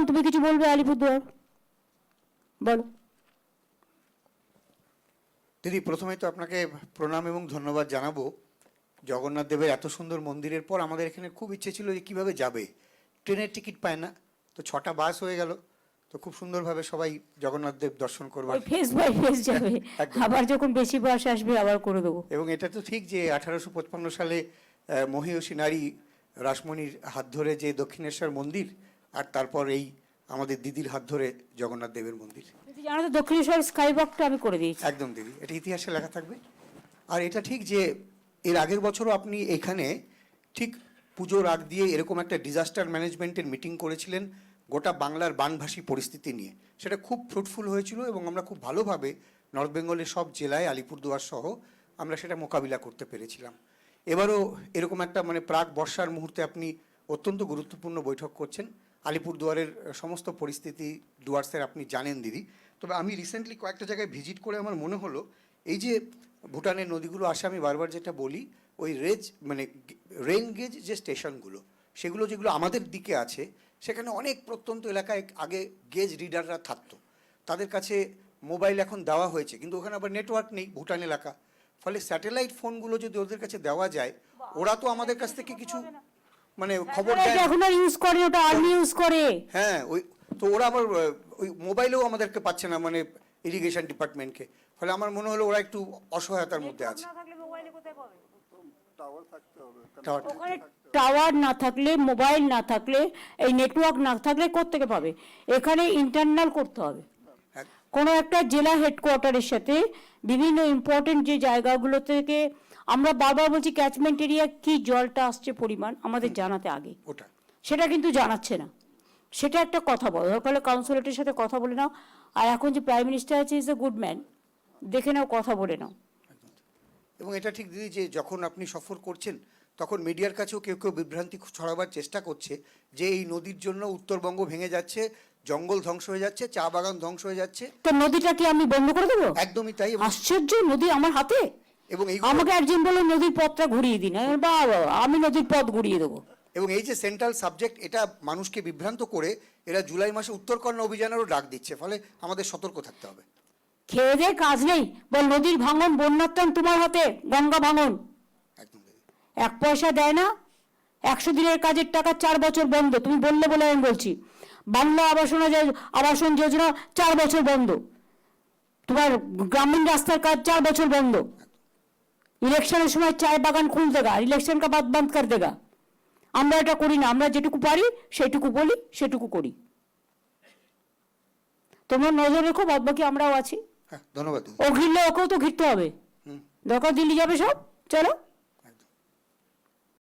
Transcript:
বন্ধুগণ তুমি কিছু বলবে আলিপুরদুয়ার? বলো। দিদি প্রথমে তো আপনাকে প্রণাম এবং ধন্যবাদ জানাব। জগন্নাথ দেবের এত সুন্দর মন্দিরের পর আমাদের এখানে খুব ইচ্ছে ছিল যে কীভাবে যাবে। ট্রেনের টিকিট পায় না তো ছটা বাস হয়ে গেল। তো খুব সুন্দরভাবে সবাই জগন্নাথ দেব দর্শন করবার ফেস বাই ফেস যাবে। আবার যখন বেশি বাস আসবে আবার করে দেবো। এবং এটা তো ঠিক যে আঠারোশো পঁচপান্ন সালে মহীয়সী নারী রাসমণির হাত ধরে যে দক্ষিণেশ্বর মন্দির আর তারপর এই আমাদের দিদির হাত ধরে জগন্নাথ দেবের মন্দির। কিন্তু জানো তো দক্ষিণেশ্বর স্কাই ওয়াকটা আমি করে দিয়েছি। একদম দিদি এটা ইতিহাসে লেখা থাকবে। আর এটা ঠিক যে এর আগের বছরও আপনি এখানে ঠিক পুজোর আগ দিয়ে এরকম একটা ডিজাস্টার ম্যানেজমেন্টের মিটিং করেছিলেন গোটা বাংলার বানভাসী পরিস্থিতি নিয়ে। সেটা খুব ফ্রুটফুল হয়েছিল এবং আমরা খুব ভালোভাবে নর্থ বেঙ্গলের সব জেলায় আলিপুরদুয়ার সহ আমরা সেটা মোকাবিলা করতে পেরেছিলাম। এবারও এরকম একটা মানে প্রাক বর্ষার মুহূর্তে আপনি অত্যন্ত গুরুত্বপূর্ণ বৈঠক করছেন। আলিপুরদুয়ারের সমস্ত পরিস্থিতি ডুয়ার্সের আপনি জানেন দিদি। তবে আমি রিসেন্টলি কয়েকটা জায়গায় ভিজিট করে আমার মনে হলো এই যে ভুটানের নদীগুলো আসে আমি বারবার যেটা বলি ওই রেজ মানে রেন গেজ যে স্টেশনগুলো সেগুলো যেগুলো আমাদের দিকে আছে সেখানে অনেক প্রত্যন্ত এলাকায় আগে গেজ রিডাররা থাকতো। তাদের কাছে মোবাইল এখন দেওয়া হয়েছে কিন্তু ওখানে আবার নেটওয়ার্ক নেই ভুটান এলাকা। ফলে স্যাটেলাইট ফোনগুলো যদি ওদের কাছে দেওয়া যায় ওরা তো আমাদের কাছ থেকে কিছু মানে খবর দেয় না। এখন আর ইউজ করে ওটা আর্মি ইউজ করে। হ্যাঁ ওই তো ওরা আবার ওই মোবাইলেও আমাদেরকে পাচ্ছে না মানে ইরিগেশন ডিপার্টমেন্টকে ফলে আমার মনে হলো ওরা একটু অসহায়তার মধ্যে আছে। টাওয়ার- ওখানে টাওয়ার না থাকলে মোবাইল না থাকলে এই নেটওয়ার্ক না থাকলে কোত্থেকে পাবে? এখানে ইন্টারনাল করতে হবে। হ্যাঁ, কোনো একটা জেলা হেডকোয়ার্টারের সাথে বিভিন্ন ইম্পর্টেন্ট যে জায়গাগুলো থেকে আমরা বারবার বলছি ক্যাচমেন্ট এরিয়া কি জলটা আসছে পরিমাণ আমাদের জানাতে আগে। ওটা। সেটা কিন্তু জানাচ্ছে না। সেটা একটা কথা বলো। দরকার হলে কাউন্সিলেটের সাথে কথা বলে নাও। আর এখন যে প্রাইম মিনিস্টার আছে ইজ এ গুড ম্যান দেখে নাও কথা বলে নাও। এবং এটা ঠিক দিদি যে যখন আপনি সফর করছেন তখন মিডিয়ার কাছেও কেউ কেউ বিভ্রান্তি ছড়াবার চেষ্টা করছে যে এই নদীর জন্য উত্তরবঙ্গ ভেঙে যাচ্ছে জঙ্গল ধ্বংস হয়ে যাচ্ছে চা বাগান ধ্বংস হয়ে যাচ্ছে। তো নদীটা কি আমি বন্ধ করে দেবো? একদমই তাই আশ্চর্য নদী আমার হাতে? এবং এই আমাকে একজন বলল নদীর পথটা ঘুরিয়ে দিন। বাহ, আমি নদীর পথ ঘুরিয়ে দেবো। এবং এই যে সেন্ট্রাল সাবজেক্ট এটা মানুষকে বিভ্রান্ত করে এরা জুলাই মাসে উত্তরকন্যা অভিযানেরও ডাক দিচ্ছে ফলে আমাদের সতর্ক থাকতে হবে। খেয়ে দিয়ে কাজ নেই। বল নদীর ভাঙন বন্যার তোমার হাতে গঙ্গা ভাঙন। এক পয়সা দেয় না একশো দিনের কাজের টাকা চার বছর বন্ধ। তুমি বললে বলে আমি বলছি। বাংলা আবাসন আবাসন যোজনা চার বছর বন্ধ। তোমার গ্রামীণ রাস্তার কাজ চার বছর বন্ধ। ইলেকশনের সময় চায় বাগান খুল দেগা ইলেকশন কা বাদ বন্ধ কর দেগা। আমরা এটা করি না আমরা যেটুকু পারি সেটুকু বলি সেটুকু করি। তোমার নজর রেখো বাদ বাকি আমরাও আছি। হ্যাঁ ধন্যবাদ ও ঘিরলে ওকেও তো ঘিরতে হবে। দরকার দিল্লি যাবে সব? চলো।